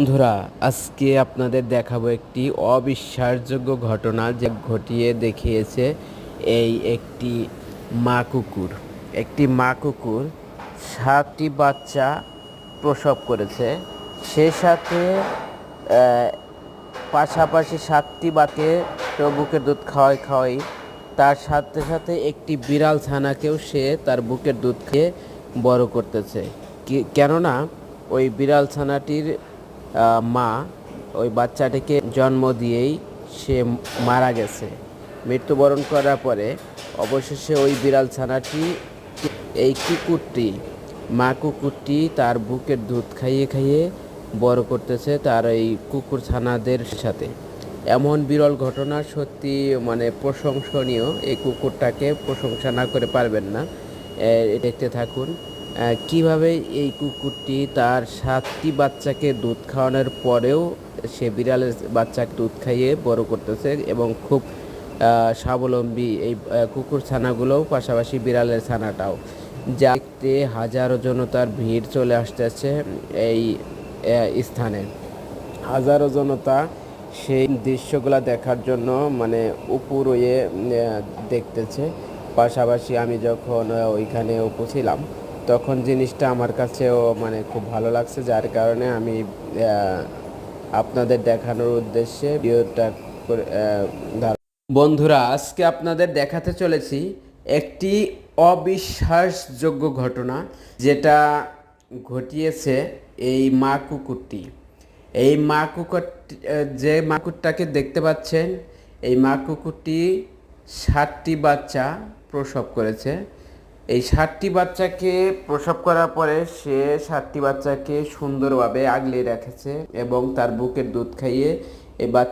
বন্ধুরা, আজকে আপনাদের দেখাবো একটি অবিশ্বাসযোগ্য ঘটনা যা ঘটিয়ে দেখিয়েছে এই একটি মা কুকুর। একটি মা কুকুর সাতটি বাচ্চা প্রসব করেছে। সে সাথে পাশাপাশি সাতটি বাকে বুকের দুধ খাওয়াই খাওয়াই, তার সাথে সাথে একটি বিড়াল ছানাকেও সে তার বুকের দুধ খেয়ে বড় করতেছে। কেননা ওই বিড়াল ছানাটির মা ওই বাচ্চাটিকে জন্ম দিয়েই সে মারা গেছে। মৃত্যুবরণ করার পরে অবশেষে ওই বিড়াল ছানাটি, এই কুকুরটি, মা কুকুরটি তার বুকের দুধ খাইয়ে খাইয়ে বড় করতেছে তার এই কুকুর ছানাদের সাথে। এমন বিরল ঘটনা সত্যি মানে প্রশংসনীয়। এই কুকুরটাকে প্রশংসা না করে পারবেন না। দেখতে থাকুন। কীভাবে এই কুকুরটি তার সাতটি বাচ্চাকে দুধ খাওয়ানোর পরেও সে বিড়ালের বাচ্চাকে দুধ খাইয়ে বড় করতেছে এবং খুব স্বাবলম্বী এই কুকুর ছানাগুলোও, পাশাপাশি বিড়ালের ছানাটাও। যা দেখতে হাজারো জনতার ভিড় চলে আসতেছে এই স্থানে। হাজারো জনতা সেই দৃশ্যগুলো দেখার জন্য মানে উপর হয়ে দেখতেছে। পাশাপাশি আমি যখন ওইখানে উপছিলাম তখন জিনিসটা আমার কাছেও মানে খুব ভালো লাগছে, যার কারণে আমি আপনাদের দেখানোর উদ্দেশ্যে ভিডিওটা করে বন্ধুরা, আজকে আপনাদের দেখাতে চলেছি একটি অবিশ্বাসযোগ্য ঘটনা যেটা ঘটিয়েছে এই মা কুকুরটি। এই মা কুকুর যে মা কুকুরটাকে দেখতে পাচ্ছেন, এই মা কুকুরটি ষাটটি বাচ্চা প্রসব করেছে। এই সাতটি বাচ্চাকে প্রসব করার পরে সে সাতটি বাচ্চাকে সুন্দরভাবে আগলে রেখেছে এবং তার বুকের দুধ খাইয়ে বাচ্চা